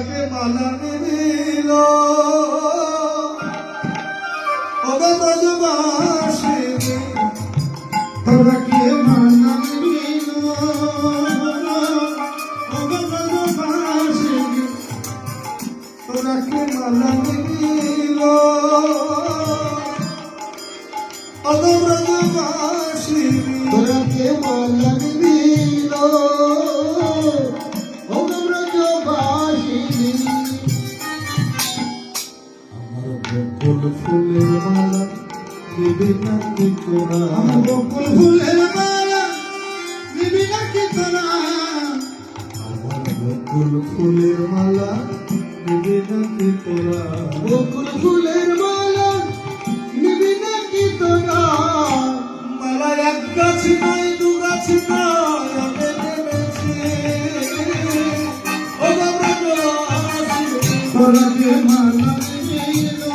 তোরাকে মালা নিবিল ওবে ব্রজবাসী তোরাকে মালা নিবিল ওবে ব্রজবাসী তোরাকে মালা নিবিল ওবে ব্রজবাসী তোরাকে মালা বকুল ফুলের মালা দিবি না কি তোরা বকুল ফুলের মালা দিবি না কি তোরা আমার বকুল ফুলের মালা দিবি না কি তোরা বকুল ফুলের মালা নিবি নাকি তোরা মালা এক গাছ নয় দু গাছ নয় আমি নেমেছি। ও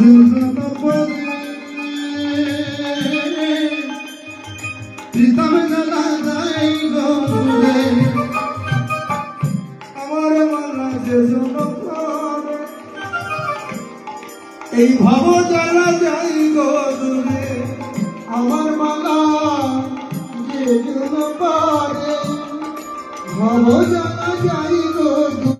এই ভাব জানা যাই গো দূরে আমার মালা যে পারে ভব জানা যাই গো